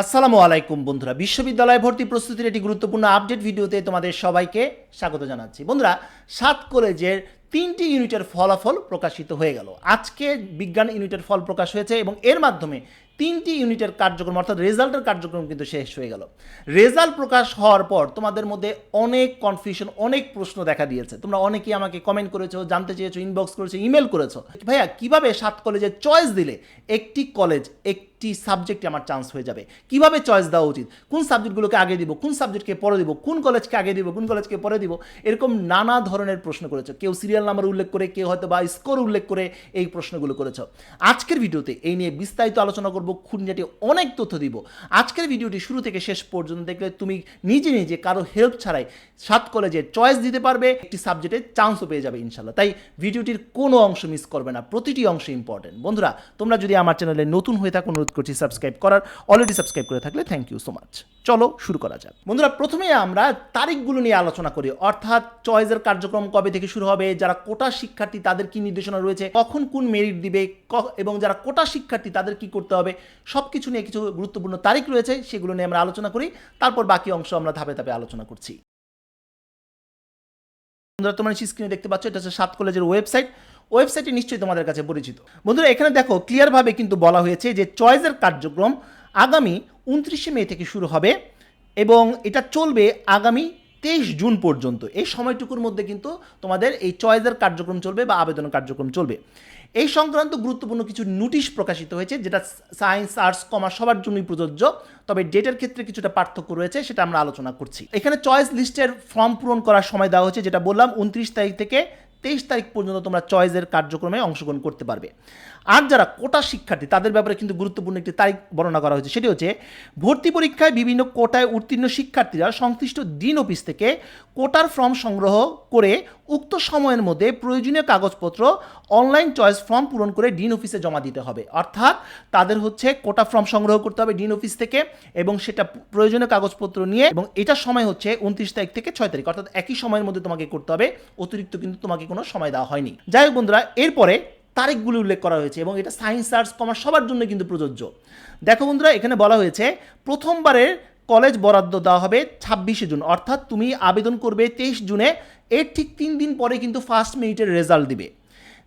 আসসালামু আলাইকুম বন্ধুরা। বিশ্ববিদ্যালয় ভর্তি প্রস্তুতির একটি গুরুত্বপূর্ণ আপডেট ভিডিওতে তোমাদের সবাইকে স্বাগত জানাচ্ছি। বন্ধুরা, সাত কলেজের তিনটি ইউনিটের ফলাফল প্রকাশিত হয়ে গেল। আজকে বিজ্ঞান ইউনিটের ফল প্রকাশ হয়েছে এবং এর মাধ্যমে তিনটি ইউনিটের কার্যক্রম, অর্থাৎ রেজাল্টের কার্যক্রম কিন্তু শেষ হয়ে গেল। রেজাল্ট প্রকাশ হওয়ার পর তোমাদের মধ্যে অনেক কনফিউশন অনেক প্রশ্ন দেখা দিয়েছে। তোমরা অনেকেই আমাকে কমেন্ট করেছ, জানতে চেয়েছো ইনবক্স করেছ ইমেল করেছ। ভাইয়া, কীভাবে সাত কলেজে চয়েস দিলে একটি কলেজ একটি সাবজেক্টে আমার চান্স হয়ে যাবে। কীভাবে চয়েস দেওয়া উচিত? কোন সাবজেক্টগুলোকে আগে দিব, কোন সাবজেক্টকে পরে দিব, কোন কলেজকে আগে দিব, কোন কলেজকে পরে দিব, এরকম নানা ধরনের প্রশ্ন করেছ। কেউ সিরিয়াল নাম্বার উল্লেখ করে, কেউ হয়তো বা স্কোর উল্লেখ করে এই প্রশ্নগুলো করেছ। আজকের ভিডিওতে এই নিয়ে বিস্তারিত আলোচনা করব খুঁটিনাটি অনেক তথ্য দিব। আজকের ভিডিওটি শুরু থেকে শেষ পর্যন্ত দেখলে তুমি নিজে নিজে কারও হেল্প ছাড়াই সাত কলেজে চয়েস দিতে পারবে, একটি সাবজেক্টে চান্সও পেয়ে যাবে ইনশাল্লাহ তাই ভিডিওটির কোনো অংশ মিস করবে না, প্রতিটি অংশ ইম্পর্টেন্ট বন্ধুরা, তোমরা যদি আমার চ্যানেলে নতুন হয়ে থাকো করছি সাবস্ক্রাইব করার অলরেডি সাবস্ক্রাইব করে থাকলে থ্যাংক ইউ সো মাচ চলো শুরু করা যাক। বন্ধুরা, প্রথমে আমরা তারিখগুলো নিয়ে আলোচনা করি। অর্থাৎ চয়েসের কার্যক্রম কবে থেকে শুরু হবে, যারা কোটা শিক্ষার্থী তাদের কি নির্দেশনা রয়েছে, কখন কোন মেরিট দিবে এবং যারা কোটা শিক্ষার্থী তাদের কি করতে হবে সব কিছু নিয়ে কিছু গুরুত্বপূর্ণ তারিখ রয়েছে, সেগুলো নিয়ে আমরা আলোচনা করি। তারপর বাকি অংশ আমরা ধাপে ধাপে আলোচনা করছি। বন্ধুরা, তোমরা স্ক্রিনে দেখতে পাচ্ছ, এটা হচ্ছে সাত কলেজের ওয়েবসাইট ওয়েবসাইটটি নিশ্চয়ই তোমাদের কাছে পরিচিত। বন্ধুরা, এখানে দেখো ক্লিয়ারভাবে কিন্তু বলা হয়েছে যে চয়েসের কার্যক্রম আগামী উনত্রিশে মে থেকে শুরু হবে এবং এটা চলবে আগামী তেইশ জুন পর্যন্ত। এই সময়টুকুর মধ্যে কিন্তু তোমাদের এই চয়েসের কার্যক্রম চলবে বা আবেদন কার্যক্রম চলবে। এই সংক্রান্ত গুরুত্বপূর্ণ কিছু নোটিশ প্রকাশিত হয়েছে, যেটা সায়েন্স আর্টস কমার্স সবার জন্যই প্রযোজ্য, তবে ডেটের ক্ষেত্রে কিছুটা পার্থক্য রয়েছে, সেটা আমরা আলোচনা করছি। এখানে চয়েস লিস্টের ফর্ম পূরণ করার সময় দেওয়া হয়েছে, যেটা বললাম, উনত্রিশ তারিখ থেকে তেইশ তারিখ পর্যন্ত তোমরা চয়েসের কার্যক্রমে অংশগ্রহণ করতে পারবে। আর যারা কোটা শিক্ষার্থী, তাদের ব্যাপারে কিন্তু গুরুত্বপূর্ণ একটি তারিখ বর্ণনা করা হয়েছে। সেটি হচ্ছে, ভর্তি পরীক্ষায় বিভিন্ন কোটায় উত্তীর্ণ শিক্ষার্থীরা সংশ্লিষ্ট ডিন অফিস থেকে কোটার ফর্ম সংগ্রহ করে উক্ত সময়ের মধ্যে প্রয়োজনীয় কাগজপত্র, অনলাইন চয়েস ফর্ম পূরণ করে ডিন অফিসে জমা দিতে হবে। অর্থাৎ তাদের হচ্ছে কোটা ফর্ম সংগ্রহ করতে হবে ডিন অফিস থেকে এবং সেটা প্রয়োজনীয় কাগজপত্র নিয়ে এবং এটার সময় হচ্ছে উনত্রিশ তারিখ থেকে ছয় তারিখ। অর্থাৎ একই সময়ের মধ্যে তোমাকে করতে হবে। অতিরিক্ত কিন্তু তোমাকে কোনো সময় দেওয়া হয়নি। যাই হোক বন্ধুরা, এরপরে তারিখগুলি উল্লেখ করা হয়েছে এবং এটা সায়েন্স আর্টস, কমার্স সবার জন্য কিন্তু প্রযোজ্য। দেখো বন্ধুরা, এখানে বলা হয়েছে, প্রথমবারের কলেজ বরাদ্দ দেওয়া হবে ছাব্বিশে জুন, অর্থাৎ তুমি আবেদন করবে তেইশ জুনে, এর ঠিক তিন দিন পরে কিন্তু ফার্স্ট মেরিটের রেজাল্ট দিবে।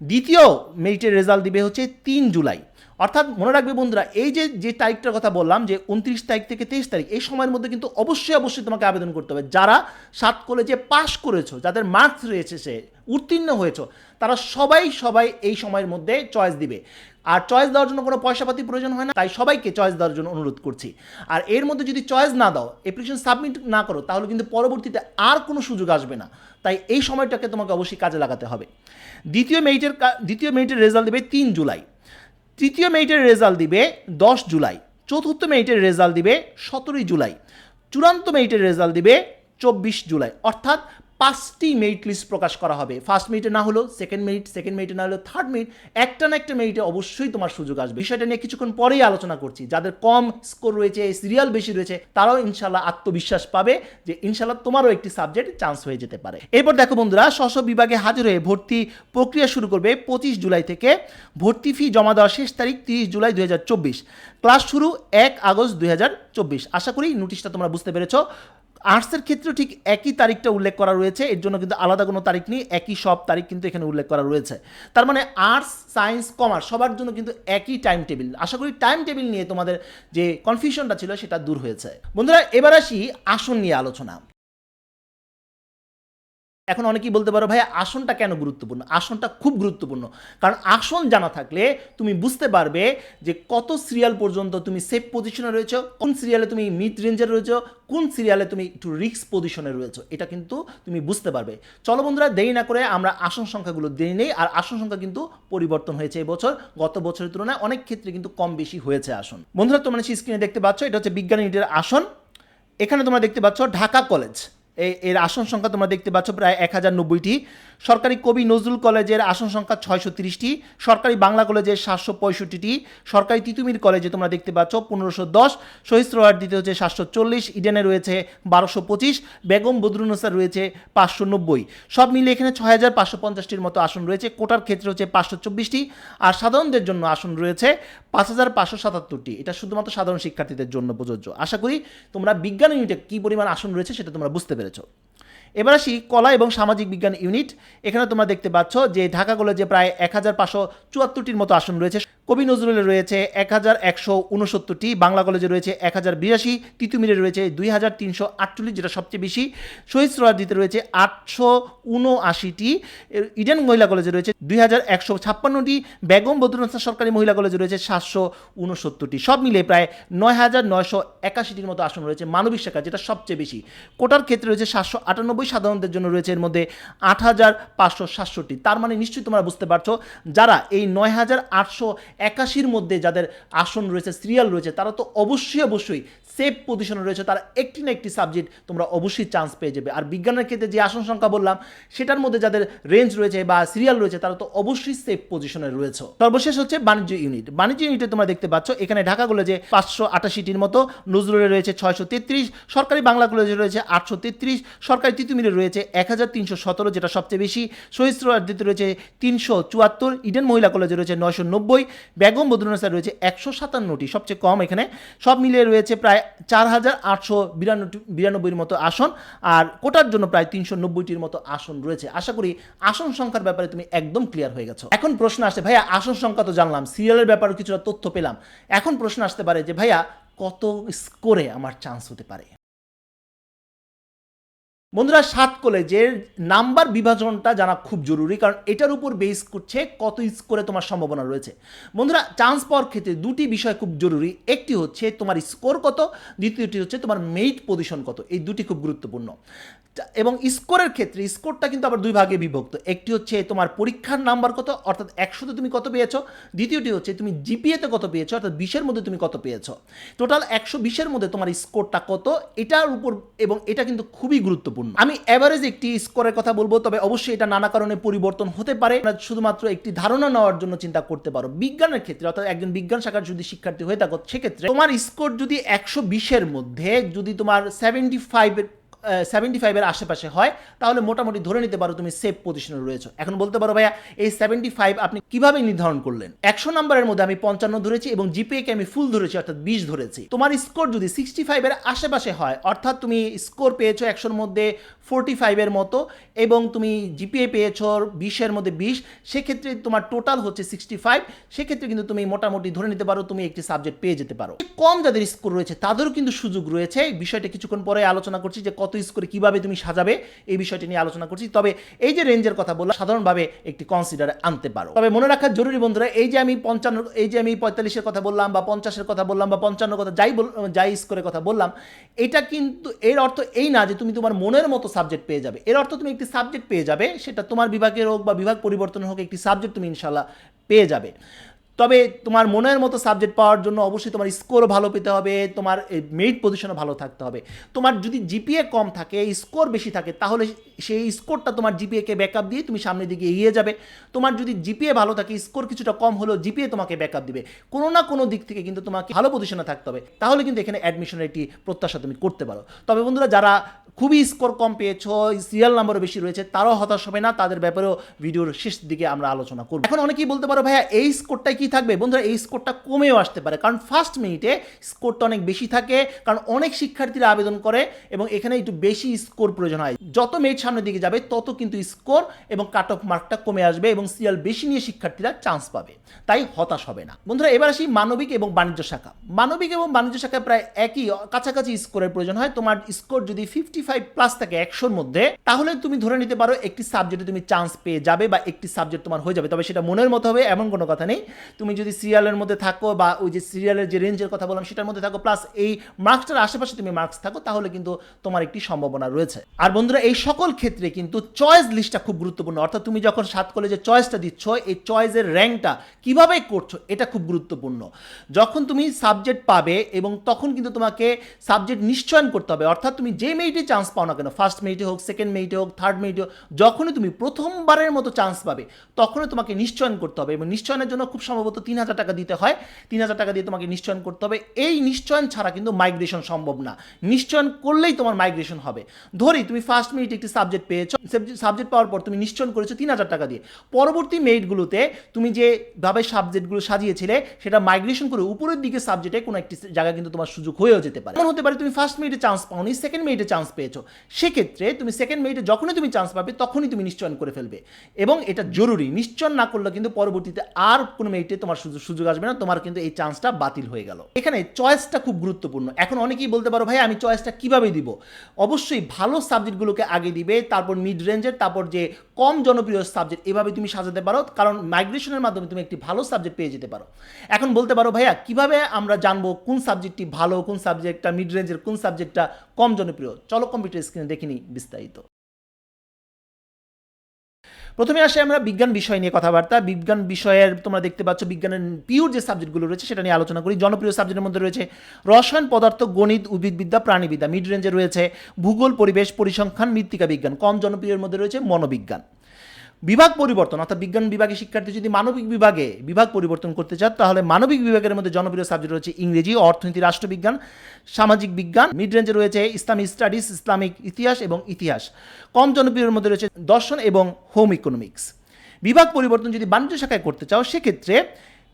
দ্বিতীয় মেরিটের রেজাল্ট দিবে হচ্ছে তিন জুলাই। অর্থাৎ মনে রাখবে বন্ধুরা, এই যে যে তারিখটার কথা বললাম, যে উনত্রিশ তারিখ থেকে তেইশ তারিখ, এই সময়ের মধ্যে কিন্তু অবশ্যই অবশ্যই তোমাকে আবেদন করতে হবে। যারা সাত কলেজে পাশ করেছ, যাদের মার্কস রয়েছে সে, উত্তীর্ণ হয়েছো, তারা সবাই সবাই এই সময়ের মধ্যে চয়েস দিবে। আর চয়েস দেওয়ার জন্য কোনো পয়সাপাতি প্রয়োজন হয় না, তাই সবাইকে চয়েস দেওয়ার জন্য অনুরোধ করছি। আর এর মধ্যে যদি চয়েস না দাও অ্যাপ্লিকেশন সাবমিট না করো, তাহলে কিন্তু পরবর্তীতে আর কোনো সুযোগ আসবে না। তাই এই সময়টাকে তোমাকে অবশ্যই কাজে লাগাতে হবে। দ্বিতীয় মেরিটের দ্বিতীয় মেরিটের রেজাল্ট দেবে তিন জুলাই। তৃতীয় মেরিটের রেজাল্ট দিবে দশ জুলাই, চতুর্থ মেরিটের রেজাল্ট দিবে সতেরোই জুলাই, চূড়ান্ত মেরিটের রেজাল্ট দিবে চব্বিশ জুলাই। অর্থাৎ পাঁচটি মেরিট লিস্ট প্রকাশ করা হবে। ফার্স্ট মেরিটে না হলো সেকেন্ড মেরিট সেকেন্ড মেরিটে না হলো থার্ড মেরিট একটা না একটা মেরিটে অবশ্যই তোমার সুযোগ আসবে। বিষয়টা নিয়ে কিছুক্ষণ পরেই আলোচনা করছি। যাদের কম স্কোর রয়েছে সিরিয়াল বেশি রয়েছে, তারাও ইনশাল্লাহ আত্মবিশ্বাস পাবে যে ইনশাল্লাহ তোমারও একটি সাবজেক্ট চান্স হয়ে যেতে পারে। এরপর দেখো বন্ধুরা স্ব বিভাগে হাজির হয়ে ভর্তি প্রক্রিয়া শুরু করবে পঁচিশ জুলাই থেকে। ভর্তি ফি জমা দেওয়ার শেষ তারিখ তিরিশ জুলাই দুই হাজার চব্বিশ। ক্লাস শুরু এক আগস্ট দুই হাজার চব্বিশ। আশা করি নোটিশটা তোমরা বুঝতে পেরেছ। আর্টসের ক্ষেত্রে ঠিক একই তারিখটা উল্লেখ করা রয়েছে। এর জন্য কিন্তু আলাদা কোনো তারিখ নেই, একই সব তারিখ কিন্তু এখানে উল্লেখ করা রয়েছে। তার মানে আর্টস, সায়েন্স, কমার্স সবার জন্য কিন্তু একই টাইম টেবিল। আশা করি টাইম টেবিল নিয়ে তোমাদের যে কনফিউশনটা ছিল সেটা দূর হয়েছে। বন্ধুরা, এবার আসি আসন নিয়ে আলোচনা। এখন অনেকেই বলতে পারো ভাই আসনটা কেন গুরুত্বপূর্ণ? আসনটা খুব গুরুত্বপূর্ণ। কারণ আসন জানা থাকলে তুমি বুঝতে পারবে যে কত সিরিয়াল পর্যন্ত তুমি সেফ পজিশনে রয়েছো, কোন সিরিয়ালে তুমি মিড রেঞ্জে রয়েছো, কোন সিরিয়ালে তুমি একটু রিক্স পজিশনে রয়েছো। এটা কিন্তু তুমি বুঝতে পারবে। চলো বন্ধুরা, দেরি না করে আমরা আসন সংখ্যাগুলো দেরি নেই। আর আসন সংখ্যা কিন্তু পরিবর্তন হয়েছে এবছর গত বছরের তুলনায় অনেক ক্ষেত্রে কিন্তু কম বেশি হয়েছে আসন। বন্ধুরা, তোমরা স্ক্রিনে দেখতে পাচ্ছ, এটা হচ্ছে বিজ্ঞান ইউনিটের আসন। এখানে তোমরা দেখতে পাচ্ছ ঢাকা কলেজ এর আসন সংখ্যা তোমরা দেখতে পাচ্ছ প্রায় এক হাজার নব্বইটি। সরকারি কবি নজরুল কলেজের আসন সংখ্যা ছয়শো তিরিশটি, সরকারি বাংলা কলেজের সাতশো পঁয়ষট্টিটি, সরকারি তিতুমির কলেজে তোমরা দেখতে পাচ্ছ পনেরোশো দশ শহীদ রোয়ার দিতে হচ্ছে সাতশো চল্লিশ, ইডেনে রয়েছে বারোশো পঁচিশ, বেগম বদরুন্নসার রয়েছে পাঁচশো নব্বই। সব মিলে এখানে ছয় হাজার পাঁচশো পঞ্চাশটির মতো আসন রয়েছে, কোটার ক্ষেত্রে হচ্ছে পাঁচশো চব্বিশটি, আর সাধারণদের জন্য আসন রয়েছে পাঁচ হাজার পাঁচশো সাতাত্তরটি। এটা শুধুমাত্র সাধারণ শিক্ষার্থীদের জন্য প্রযোজ্য। আশা করি তোমরা বিজ্ঞান ইউনিটে কী পরিমাণ আসন রয়েছে সেটা তোমরা বুঝতে পেরেছ। এবার আসি কলা এবং সামাজিক বিজ্ঞান ইউনিট। এখানে তোমরা দেখতে পাচ্ছ যে ঢাকা কলেজে প্রায় এক হাজার পাঁচশো চুয়াত্তরটির মতো আসন রয়েছে। কবি নজরুলে রয়েছে এক হাজার একশো উনসত্তরটি, বাংলা কলেজে রয়েছে এক হাজার বিরাশি তিতুমিরে রয়েছে দুই হাজার তিনশো আটচল্লিশ, যেটা সবচেয়ে বেশি। শহীদ দিতে রয়েছে আটশো উনআশিটি ইডেন মহিলা কলেজে রয়েছে দুই হাজার একশো ছাপ্পান্নটি, বেগম বদরুন্নসা সরকারি মহিলা কলেজে রয়েছে সাতশো উনসত্তরটি। সব মিলে প্রায় নয় হাজার নয়শো একাশিটির মতো আসন রয়েছে মানবিক শাখা যেটা সবচেয়ে বেশি। কোটার ক্ষেত্রে রয়েছে সাতশো আটানব্বই সাধারণদের জন্য রয়েছে এর মধ্যে আট হাজার পাঁচশো সাতষট্টি। তার মানে নিশ্চয়ই তোমরা বুঝতে পারছ, যারা এই নয় হাজার আটশো একাশির মধ্যে যাদের আসন রয়েছে সিরিয়াল রয়েছে, তারা তো অবশ্যই অবশ্যই সেফ পজিশনে রয়েছে। তারা একটি না একটি সাবজেক্ট তোমরা অবশ্যই চান্স পেয়ে যাবে। আর বিজ্ঞানের ক্ষেত্রে যে আসন সংখ্যা বললাম, সেটার মধ্যে যাদের রেঞ্জ রয়েছে বা সিরিয়াল রয়েছে, তারা তো অবশ্যই সেফ পজিশনে রয়েছে। সর্বশেষ হচ্ছে বাণিজ্য ইউনিট বাণিজ্য ইউনিটে তোমরা দেখতে পাচ্ছ, এখানে ঢাকা কলেজে পাঁচশো আটাশিটির মতো নজরুলে রয়েছে ছয়শো তেত্রিশ, সরকারি বাংলা কলেজে রয়েছে আটশো তেত্রিশ, সরকারি তিতুমিরে রয়েছে এক হাজার তিনশো সতেরো, যেটা সবচেয়ে বেশি। দিতে রয়েছে তিনশো চুয়াত্তর, ইডেন মহিলা কলেজে রয়েছে নয়শো নব্বই বেগম বদরুন্নেসা রয়েছে একশো সাতান্নটি, সবচেয়ে কম এখানে। সব মিলিয়ে রয়েছে প্রায় চার হাজার আটশো বিরানব্বই বিরানব্বইয়ের মতো আসন, আর কোটার জন্য প্রায় তিনশো নব্বইটির মতো আসন রয়েছে। আশা করি আসন সংখ্যার ব্যাপারে তুমি একদম ক্লিয়ার হয়ে গেছো। এখন প্রশ্ন আসে, ভাইয়া, আসন সংখ্যা তো জানলাম সিরিয়ালের ব্যাপারে কিছুটা তথ্য পেলাম। এখন প্রশ্ন আসতে পারে যে, ভাইয়া, কত স্কোরে আমার চান্স হতে পারে? বন্ধুরা, সাত কলেজের নাম্বার বিভাজনটা জানা খুব জরুরি, কারণ এটার উপর বেস করছে কত স্কোরে তোমার সম্ভাবনা রয়েছে। বন্ধুরা চান্স পাওয়ার ক্ষেত্রে দুটি বিষয় খুব জরুরি। একটি হচ্ছে তোমার স্কোর কত, দ্বিতীয়টি হচ্ছে তোমার মেইট পজিশন কত। এই দুটি খুব গুরুত্বপূর্ণ। এবং স্কোরের ক্ষেত্রে, স্কোরটা কিন্তু আবার দুই ভাগে বিভক্ত। একটি হচ্ছে তোমার পরীক্ষার নাম্বার কত, অর্থাৎ একশোতে তুমি কত পেয়েছ। দ্বিতীয়টি হচ্ছে তুমি জিপিএতে কত পেয়েছ, অর্থাৎ বিশের মধ্যে তুমি কত পেয়েছ। টোটাল একশো বিশের মধ্যে তোমার স্কোরটা কত, এটার উপর এবং এটা কিন্তু খুবই গুরুত্বপূর্ণ। আমি অ্যাভারেজ একটি স্কোরের কথা বলব, তবে অবশ্যই এটা নানা কারণে পরিবর্তন হতে পারে। শুধুমাত্র একটি ধারণা নেওয়ার জন্য চিন্তা করতে পারো। বিজ্ঞানের ক্ষেত্রে, অর্থাৎ একজন বিজ্ঞান শাখার যদি শিক্ষার্থী হয়ে থাকো, সেক্ষেত্রে তোমার স্কোর যদি একশো বিশের মধ্যে, যদি তোমার সেভেন্টি ফাইভের সেভেন্টি ফাইভের আশেপাশে হয়, তাহলে মোটামুটি ধরে নিতে পারো তুমি সেফ পজিশনে রয়েছো। এখন বলতে পারো ভাইয়া, এই সেভেন্টি ফাইভ আপনি কীভাবে নির্ধারণ করলেন? একশো নাম্বারের মধ্যে আমি পঞ্চান্ন ধরেছি এবং জিপিএকে আমি ফুল ধরেছি, অর্থাৎ বিশ ধরেছি। তোমার স্কোর যদি সিক্সটি ফাইভের আশেপাশে হয়, অর্থাৎ তুমি স্কোর পেয়েছ একশোর মধ্যে ফোরটি ফাইভের মতো এবং তুমি জিপিএ পেয়েছ বিশের মধ্যে বিশ, সেক্ষেত্রে তোমার টোটাল হচ্ছে সিক্সটি ফাইভ সেক্ষেত্রে কিন্তু তুমি মোটামুটি ধরে নিতে পারো, তুমি একটি সাবজেক্ট পেয়ে যেতে পারো। কম যাদের স্কোর রয়েছে, তাদেরও কিন্তু সুযোগ রয়েছে। এই বিষয়টা কিছুক্ষণ পরে আলোচনা করছি যে কত স্কোরে কীভাবে তুমি সাজাবে, এই বিষয়টি নিয়ে আলোচনা করছি। তবে এই যে রেঞ্জের কথা বললাম, সাধারণভাবে একটি কনসিডারে আনতে পারো। তবে মনে রাখা জরুরি বন্ধুরা, এই যে আমি পঞ্চান্ন, এই যে আমি পঁয়তাল্লিশের কথা বললাম বা পঞ্চাশের কথা বললাম বা পঞ্চান্ন কথা যাই যাই স্কোরের কথা বললাম, এটা কিন্তু, এর অর্থ এই না যে তুমি তোমার মনের মতো সাবজেক্ট পেয়ে যাবে। এর অর্থ তুমি একটি সাবজেক্ট পেয়ে যাবে, সেটা তোমার বিভাগের হোক বা বিভাগ পরিবর্তনের হোক, একটি সাবজেক্ট তুমি ইনশাল্লাহ পেয়ে যাবে। তবে তোমার মনের মতো সাবজেক্ট পাওয়ার জন্য অবশ্যই তোমার স্কোরও ভালো পেতে হবে, তোমার মেরিট পজিশনও ভালো থাকতে হবে। তোমার যদি জিপিএ কম থাকে স্কোর বেশি থাকে, তাহলে সেই স্কোরটা তোমার জিপিএকে ব্যাকআপ দিয়ে তুমি সামনের দিকে এগিয়ে যাবে। তোমার যদি জিপিএ ভালো থাকে স্কোর কিছুটা কম হলেও জিপিএ তোমাকে ব্যাকআপ দিবে। কোনো না কোনো দিক থেকে কিন্তু তোমাকে ভালো পজিশনে থাকতে হবে। তাহলে কিন্তু এখানে অ্যাডমিশনের একটি প্রত্যাশা তুমি করতে পারো। তবে বন্ধুরা, যারা খুবই স্কোর কম পেয়েছ সিরিয়াল নাম্বারও বেশি রয়েছে, তারাও হতাশ হবে না। তাদের ব্যাপারেও ভিডিওর শেষ দিকে আমরা আলোচনা করব। এখন অনেকেই বলতে পারো, ভাইয়া, এই স্কোরটাই কি থাকবে। বন্ধুরা, এই স্কোরটা কমেও আসতে পারে। কারণ ফার্স্ট মিনিটে স্কোরটা অনেক বেশি থাকে, কারণ অনেক শিক্ষার্থীরা আবেদন করে এবং এখানে একটু বেশি স্কোর প্রয়োজন হয়। যত মিনিট সামনের দিকে যাবে, তত কিন্তু স্কোর এবং কাট অফ মার্কটা কমে আসবে এবং সিরিয়াল বেশি নিয়ে শিক্ষার্থীরা চান্স পাবে। তাই হতাশ হবে না। বন্ধুরা, এবার আসি মানবিক এবং বাণিজ্য শাখা। মানবিক এবং বাণিজ্য শাখায় প্রায় একই, কাছাকাছি স্কোরের প্রয়োজন হয়। তোমার স্কোর যদি ফিফটি ফাইভ প্লাস থাকে একশোর মধ্যে, তাহলে তুমি ধরে নিতে পারো একটি সাবজেক্টে তুমি চান্স পেয়ে যাবে বা একটি সাবজেক্ট তোমার হয়ে যাবে। তবে সেটা মনের মতো হবে, এমন কোনো কথা নেই। তুমি যদি সিরিয়ালের মধ্যে থাকো বা ওই যে সিরিয়ালের যে রেঞ্জের কথা বললাম, সেটার মধ্যে থাকো প্লাস এই মার্কসটার আশেপাশে তুমি মার্কস থাকো, তাহলে কিন্তু তোমার একটি সম্ভাবনা রয়েছে। আর বন্ধুরা, এই সকল ক্ষেত্রে কিন্তু চয়েস লিস্টটা খুব গুরুত্বপূর্ণ। অর্থাৎ তুমি যখন সাত কলেজে চয়েসটা দিচ্ছ, এই চয়েসের র্যাঙ্কটা কীভাবে করছ, এটা খুব গুরুত্বপূর্ণ। যখন তুমি সাবজেক্ট পাবে এবং তখন কিন্তু তোমাকে সাবজেক্ট নিশ্চয়ন করতে হবে। অর্থাৎ তুমি যে মেরিটে চান্স পাও না কেন ফার্স্ট মেরিটে হোক সেকেন্ড মেরিটে হোক থার্ড মেরিটে হোক, যখনই তুমি প্রথমবারের মতো চান্স পাবে, তখনই তোমাকে নিশ্চয়ন করতে হবে এবং নিশ্চয়নের জন্য খুব সম্ভবত তিন হাজার টাকা দিতে হয়। তিন হাজার টাকা দিয়ে তোমাকে নিশ্চয়ন করতে হবে। এই নিশ্চয়ন ছাড়া কিন্তু মাইগ্রেশন সম্ভব না। নিশ্চয়ন করলেই তোমার মাইগ্রেশন হবে। ধরি, তুমি ফার্স্ট মেরিট একটি সাবজেক্ট পেয়েছ। সাবজেক্ট পাওয়ার পর তুমি নিশ্চয়ন করেছ তিন হাজার টাকা দিয়ে। পরবর্তী মেরিটগুলোতে তুমি যেভাবে সাবজেক্টগুলো সাজিয়েছিলে, সেটা মাইগ্রেশন করে উপরের দিকে সাবজেক্টে কোনো একটি জায়গায় কিন্তু তোমার সুযোগ হয়েও যেতে পারে। এমন হতে পারে তুমি ফার্স্ট মেরিটে চান্স পাওনি সেকেন্ড মেরিটে চান্স পেয়েছ। সেক্ষেত্রে তুমি সেকেন্ড মেরিটে যখনই তুমি চান্স পাবে, তখনই তুমি নিশ্চয়ন করে ফেলবে। এবং এটা জরুরি। নিশ্চয়ন না করলে কিন্তু পরবর্তীতে আর কোনো মেরিটে তোমার সুযোগ সুযোগ আসবে না, তোমার কিন্তু এই চান্সটা বাতিল হয়ে গেল। এখানে চয়েসটা খুব গুরুত্বপূর্ণ। এখন অনেকেই বলতে পারো, ভাই, আমি চয়েসটা কীভাবে দিব? অবশ্যই ভালো সাবজেক্টগুলোকে আগে দিবে, তারপর মিড রেঞ্জের তারপর যে কম জনপ্রিয় সাবজেক্ট এভাবে তুমি সাজাতে পারো। কারণ মাইগ্রেশনের মাধ্যমে তুমি একটি ভালো সাবজেক্ট পেয়ে যেতে পারো। এখন বলতে পারো, ভাইয়া, কীভাবে আমরা জানব কোন সাবজেক্টটি ভালো, কোন সাবজেক্টটা মিড রেঞ্জের কোন সাবজেক্টটা কম জনপ্রিয়? চলো কম্পিউটার স্ক্রিনে দেখিনি বিস্তারিত। প্রথমে আসে আমরা বিজ্ঞান বিষয় নিয়ে কথাবার্তা। বিজ্ঞান বিষয়ের তোমরা দেখতে পাচ্ছ বিজ্ঞানের পিওর যে সাবজেক্টগুলো রয়েছে সেটা নিয়ে আলোচনা করি। জনপ্রিয় সাবজেক্টের মধ্যে রয়েছে রসায়ন, পদার্থ, গণিত, উদ্ভিদবিদ্যা, প্রাণীবিদ্যা। মিড রেঞ্জে রয়েছে ভূগোল, পরিবেশ, পরিসংখ্যান, মৃত্তিকা বিজ্ঞান। কম জনপ্রিয়ের মধ্যে রয়েছে মনোবিজ্ঞান। বিভাগ পরিবর্তন, অর্থাৎ বিজ্ঞান বিভাগে শিক্ষার্থী যদি মানবিক বিভাগে বিভাগ পরিবর্তন করতে চান তাহলে মানবিক বিভাগের মধ্যে জনপ্রিয় সাবজেক্ট রয়েছে ইংরেজি, অর্থনীতি, রাষ্ট্রবিজ্ঞান, সামাজিক বিজ্ঞান মিড রেঞ্জে রয়েছে ইসলামিক স্টাডিজ ইসলামিক ইতিহাস এবং ইতিহাস। কম জনপ্রিয়ের মধ্যে রয়েছে দর্শন এবং হোম ইকোনমিক্স বিভাগ পরিবর্তন যদি বাণিজ্য শাখায় করতে চাও, সেক্ষেত্রে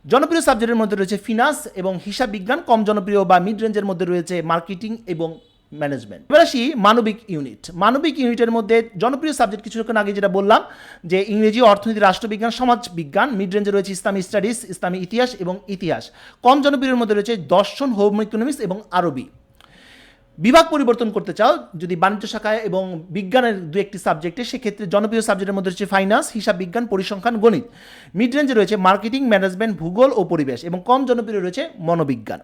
জনপ্রিয় সাবজেক্টের মধ্যে রয়েছে ফিনান্স এবং হিসাব বিজ্ঞান, কম জনপ্রিয় বা মিড রেঞ্জের মধ্যে রয়েছে মার্কেটিং এবং ম্যানেজমেন্ট এবার আসি মানবিক ইউনিট মানবিক ইউনিটের মধ্যে জনপ্রিয় সাবজেক্ট কিছুক্ষণ আগে যেটা বললাম, যে ইংরেজি, অর্থনীতি, রাষ্ট্রবিজ্ঞান সমাজ বিজ্ঞান মিড রেঞ্জে রয়েছে ইসলামী স্টাডিজ ইসলামী ইতিহাস এবং ইতিহাস। কম জনপ্রিয়ের মধ্যে রয়েছে দর্শন হোম ইকোনমিক্স এবং আরবি। বিভাগ পরিবর্তন করতে চাও, যদি বাণিজ্য শাখায় এবং বিজ্ঞানের দু একটি সাবজেক্টে সেক্ষেত্রে জনপ্রিয় সাবজেক্টের মধ্যে রয়েছে ফাইন্যান্স হিসাব বিজ্ঞান, পরিসংখ্যান, গণিত। মিড রেঞ্জে রয়েছে মার্কেটিং ম্যানেজমেন্ট ভূগোল ও পরিবেশ এবং কম জনপ্রিয় রয়েছে মনোবিজ্ঞান।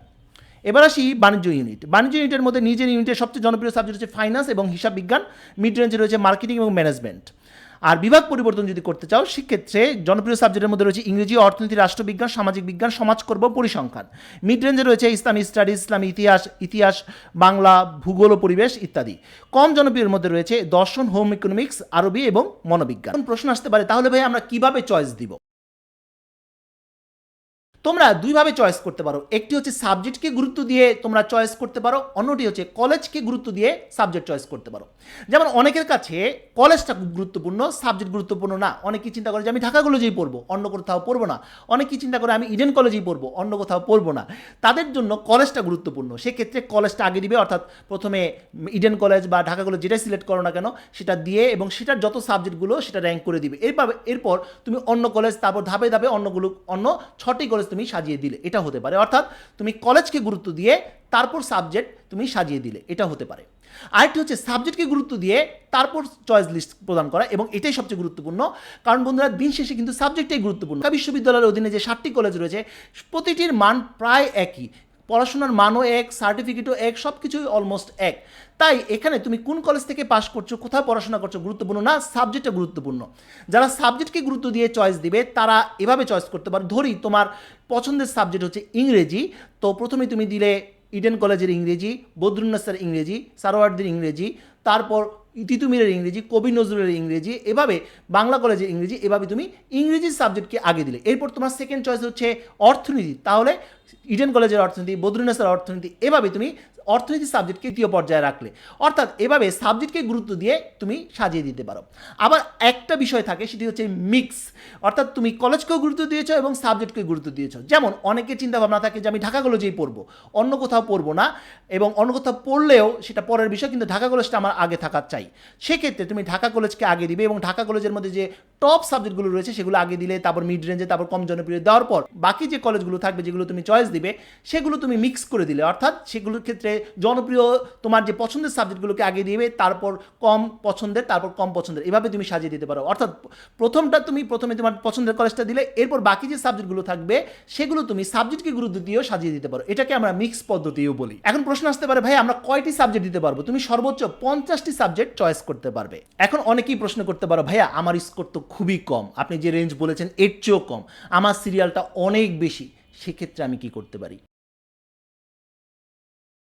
এবার আসি বাণিজ্য ইউনিট বাণিজ্য ইউনিটের মধ্যে নিজের ইউনিটের সবচেয়ে জনপ্রিয় সাবজেক্ট হচ্ছে ফাইন্যান্স এবং হিসাব বিজ্ঞান মিড রেঞ্জে রয়েছে মার্কেটিং এবং ম্যানেজমেন্ট আর বিভাগ পরিবর্তন যদি করতে চাও, সেক্ষেত্রে জনপ্রিয় সাবজেক্টের মধ্যে রয়েছে ইংরেজি, অর্থনীতি, রাষ্ট্রবিজ্ঞান, সামাজিক বিজ্ঞান, সমাজকর্ম, পরিসংখ্যান। মিড রেঞ্জে রয়েছে ইসলামী স্টাডিজ ইসলামী ইতিহাস ইতিহাস, বাংলা, ভূগোল ও পরিবেশ ইত্যাদি। কম জনপ্রিয়ের মধ্যে রয়েছে দর্শন হোম ইকোনমিক্স আরবি এবং মনোবিজ্ঞান। প্রশ্ন আসতে পারে, তাহলে ভাই আমরা কীভাবে চয়েস দিব? তোমরা দুইভাবে চয়েস করতে পারো। একটি হচ্ছে সাবজেক্টকে গুরুত্ব দিয়ে তোমরা চয়েস করতে পারো, অন্যটি হচ্ছে কলেজকে গুরুত্ব দিয়ে সাবজেক্ট চয়েস করতে পারো। যেমন অনেকের কাছে কলেজটা খুব গুরুত্বপূর্ণ সাবজেক্ট গুরুত্বপূর্ণ না। অনেকেই চিন্তা করে যে আমি ঢাকা কলেজেই পড়ব, অন্য কোথাও পড়ব না। অনেকেই চিন্তা করে আমি ইডেন কলেজেই পড়ব, অন্য কোথাও পড়ব না। তাদের জন্য কলেজটা গুরুত্বপূর্ণ। সেক্ষেত্রে কলেজটা আগে দিবে, অর্থাৎ প্রথমে ইডেন কলেজ বা ঢাকা কলেজ যেটাই সিলেক্ট করো না কেন, সেটা দিয়ে এবং সেটার যত সাবজেক্টগুলো সেটা র্যাঙ্ক করে দিবে। এরপর এরপর তুমি অন্য কলেজ তারপর ধাপে ধাপে অন্যগুলো, অন্য ছটি কলেজ তুমি সাজিয়ে দিলে, এটা হতে পারে। অর্থাৎ তুমি কলেজকে গুরুত্ব দিয়ে, তারপর সাবজেক্ট তুমি সাজিয়ে দিলে, এটা হতে পারে। আরেকটি হচ্ছে সাবজেক্টকে গুরুত্ব দিয়ে, তারপর চয়েস লিস্ট প্রদান করা, এবং এটাই সবচেয়ে গুরুত্বপূর্ণ। কারণ বন্ধুরা, দিন শেষে কিন্তু সাবজেক্টটাই গুরুত্বপূর্ণ। বিশ্ববিদ্যালয়ের অধীনে যে সাতটি কলেজ রয়েছে, প্রতিটির মান প্রায় একই। পড়াশোনার মানও এক সার্টিফিকেটও এক সব কিছুই অলমোস্ট এক। তাই এখানে তুমি কোন কলেজ থেকে পাশ করছ, কোথায় পড়াশোনা করছ গুরুত্বপূর্ণ না সাবজেক্টটা গুরুত্বপূর্ণ? যারা সাবজেক্টকে গুরুত্ব দিয়ে চয়েস দিবে, তারা এভাবে চয়েস করতে পারো। ধরি তোমার পছন্দের সাবজেক্ট হচ্ছে ইংরেজি, তো প্রথমে তুমি দিলে ইডেন কলেজের ইংরেজি বদরুন্নাসার ইংরেজি, সারোয়ারদের ইংরেজি, তারপর তিতুমিরের ইংরেজি, কবি নজরুলের ইংরেজি, এভাবে বাংলা কলেজের ইংরেজি, এভাবে তুমি ইংরেজি সাবজেক্টকে আগে দিলে। এরপর তোমার সেকেন্ড চয়েস হচ্ছে অর্থনীতি। তাহলে ইডেন কলেজের অর্থনীতি বদরুন্নাসার অর্থনীতি, এভাবে তুমি অর্থনীতি সাবজেক্টকে তৃতীয় পর্যায়ে রাখলে। অর্থাৎ এভাবে সাবজেক্টকে গুরুত্ব দিয়ে তুমি সাজিয়ে দিতে পারো। আবার একটা বিষয় থাকে, সেটি হচ্ছে মিক্স অর্থাৎ তুমি কলেজকেও গুরুত্ব দিয়েছ এবং সাবজেক্টকে গুরুত্ব দিয়েছ। যেমন অনেকের চিন্তা ভাবনা থাকে যে আমি ঢাকা কলেজেই পড়ব, অন্য কোথাও পড়ব না এবং অন্য কোথাও পড়লেও সেটা পরের বিষয়, কিন্তু ঢাকা কলেজটা আমার আগে থাকার চাই। সেক্ষেত্রে তুমি ঢাকা কলেজকে আগে দিবে এবং ঢাকা কলেজের মধ্যে যে টপ সাবজেক্টগুলো রয়েছে সেগুলো আগে দিলে, তারপর মিড রেঞ্জে তারপর কম জনপ্রিয় দেওয়ার পর বাকি যে কলেজগুলো থাকবে যেগুলো তুমি চয়েস দিবে, সেগুলো তুমি মিক্স করে দিলে। অর্থাৎ সেগুলোর ক্ষেত্রে জনপ্রিয় তোমার যে পছন্দের সাবজেক্টগুলোকে আগে দিবে, তারপর কম পছন্দের, তারপর কম পছন্দের। এভাবে তুমি সাজিয়ে দিতে পারো। অর্থাৎ প্রথমটা তুমি প্রথমে তোমার পছন্দের কলেজটা দিলে, এরপর বাকি যে সাবজেক্টগুলো থাকবে, সেগুলো তুমি সাবজেক্টকে গুরুত্ব দিয়েও সাজিয়ে দিতে পারো। এটাকে আমরা মিক্স পদ্ধতিও বলি। এখন প্রশ্ন আসতে পারে, ভাই, আমরা কয়টি সাবজেক্ট দিতে পারব? তুমি সর্বোচ্চ পঞ্চাশটি সাবজেক্ট চয়েস করতে পারবে। এখন অনেকেই প্রশ্ন করতে পারো, ভাইয়া, আমার স্কোর তো খুবই কম। আপনি যে রেঞ্জ বলেছেন, এর চেয়েও কম। আমার সিরিয়ালটা অনেক বেশি। সেক্ষেত্রে আমি কি করতে পারি?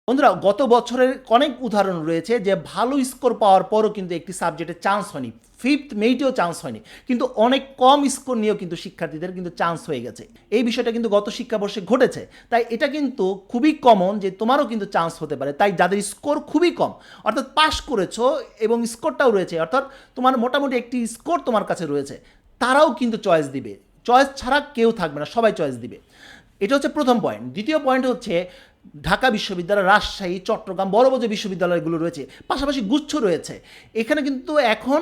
বন্ধুরা, গত বছরের অনেক উদাহরণ রয়েছে যে ভালো স্কোর পাওয়ার পরও কিন্তু একটি সাবজেক্টে চান্স হয়নি। ফিফথ মেইটেও চান্স হয়নি। কিন্তু অনেক কম স্কোর নিয়েও কিন্তু শিক্ষার্থীদের কিন্তু চান্স হয়ে গেছে। এই বিষয়টা কিন্তু গত শিক্ষাবর্ষে ঘটেছে। তাই এটা কিন্তু খুবই কমন যে তোমারও কিন্তু চান্স হতে পারে। তাই যাদের স্কোর খুবই কম, অর্থাৎ পাশ করেছ এবং স্কোরটাও রয়েছে, অর্থাৎ তোমার মোটামুটি একটি স্কোর তোমার কাছে রয়েছে, তারাও কিন্তু চয়েস দিবে। চয়েস ছাড়া কেউ থাকবে না, সবাই চয়েস দিবে। এটা হচ্ছে প্রথম পয়েন্ট দ্বিতীয় পয়েন্ট হচ্ছে ঢাকা বিশ্ববিদ্যালয়, রাজশাহী, চট্টগ্রাম বড় বড় যে বিশ্ববিদ্যালয়গুলো রয়েছে, পাশাপাশি গুচ্ছ রয়েছে। এখানে কিন্তু এখন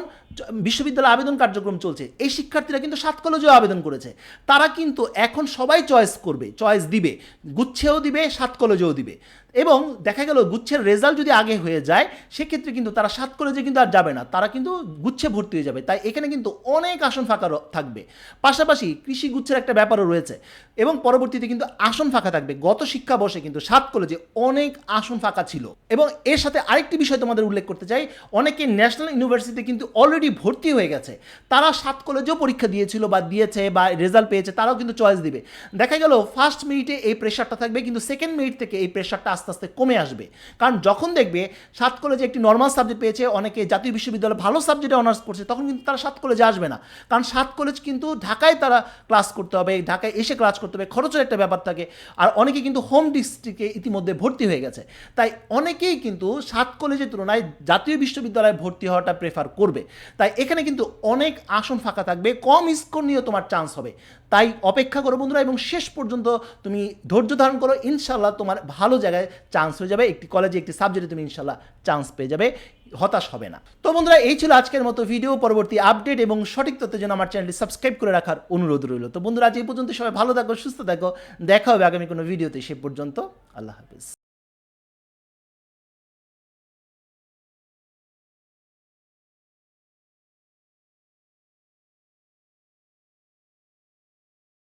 বিশ্ববিদ্যালয় আবেদন কার্যক্রম চলছে। এই শিক্ষার্থীরা কিন্তু সাত কলেজেও আবেদন করেছে। তারা কিন্তু এখন সবাই চয়েস করবে, চয়েস দিবে। গুচ্ছেও দিবে, সাত কলেজেও দিবে। এবং দেখা গেল গুচ্ছের রেজাল্ট যদি আগে হয়ে যায়, সেক্ষেত্রে কিন্তু তারা সাত কলেজে কিন্তু আর যাবে না। তারা কিন্তু গুচ্ছে ভর্তি হয়ে যাবে। তাই এখানে কিন্তু অনেক আসন ফাঁকা থাকবে। পাশাপাশি কৃষি গুচ্ছের একটা ব্যাপারও রয়েছে এবং পরবর্তীতে কিন্তু আসন ফাঁকা থাকবে। গত শিক্ষাবর্ষে কিন্তু সাত কলেজে অনেক আসন ফাঁকা ছিল। এবং এর সাথে আরেকটি বিষয় তোমাদের উল্লেখ করতে চাই। অনেকে ন্যাশনাল ইউনিভার্সিটিতে কিন্তু অলরেডি ভর্তি হয়ে গেছে। তারা সাত কলেজেও পরীক্ষা দিয়েছিল বা দিয়েছে বা রেজাল্ট পেয়েছে, তারাও কিন্তু চয়েস দিবে। দেখা গেল ফার্স্ট মিনিটে এই প্রেশারটা থাকবে, কিন্তু সেকেন্ড মিনিট থেকে এই প্রেশারটা আস্তে আস্তে কমে আসবে। কারণ যখন দেখবে সাত কলেজে একটি নর্মাল সাবজেক্ট পেয়েছে, অনেকে জাতীয় বিশ্ববিদ্যালয় ভালো সাবজেক্টে অনার্স করছে, তখন কিন্তু তারা সাত কলেজে আসবে না। কারণ সাত কলেজ কিন্তু ঢাকায় তারা ক্লাস করতে হবে, ঢাকায় এসে ক্লাস করতে হবে, খরচের একটা ব্যাপার থাকে। আর অনেকে কিন্তু হোম ডিস্ট্রিক্টে ইতিমধ্যে ভর্তি হয়ে গেছে। তাই অনেকেই কিন্তু সাত কলেজের তুলনায় জাতীয় বিশ্ববিদ্যালয়ে ভর্তি হওয়াটা প্রেফার করবে। তাই এখানে কিন্তু অনেক আসন ফাঁকা থাকবে, কম স্কোর নিয়েও তোমার চান্স হবে। তাই অপেক্ষা করো বন্ধুরা, এবং শেষ পর্যন্ত তুমি ধৈর্য ধারণ করো। ইনশাল্লাহ তোমার ভালো জায়গায় চান্স হয়ে যাবে, একটি কলেজে একটি সাবজেক্টে তুমি ইনশাল্লাহ চান্স পেয়ে যাবে, হতাশ হবে না। তো বন্ধুরা, এই ছিল আজকের মতো ভিডিও পরবর্তী আপডেট এবং সঠিক তথ্যের জন্য আমার চ্যানেলটি সাবস্ক্রাইব করে রাখার অনুরোধ রইল। তো বন্ধুরা, আজ এই পর্যন্ত সবাই ভালো থাকো, সুস্থ থাকো, দেখা হবে আগামী কোনো ভিডিওতে সে পর্যন্ত আল্লাহ হাফিজ।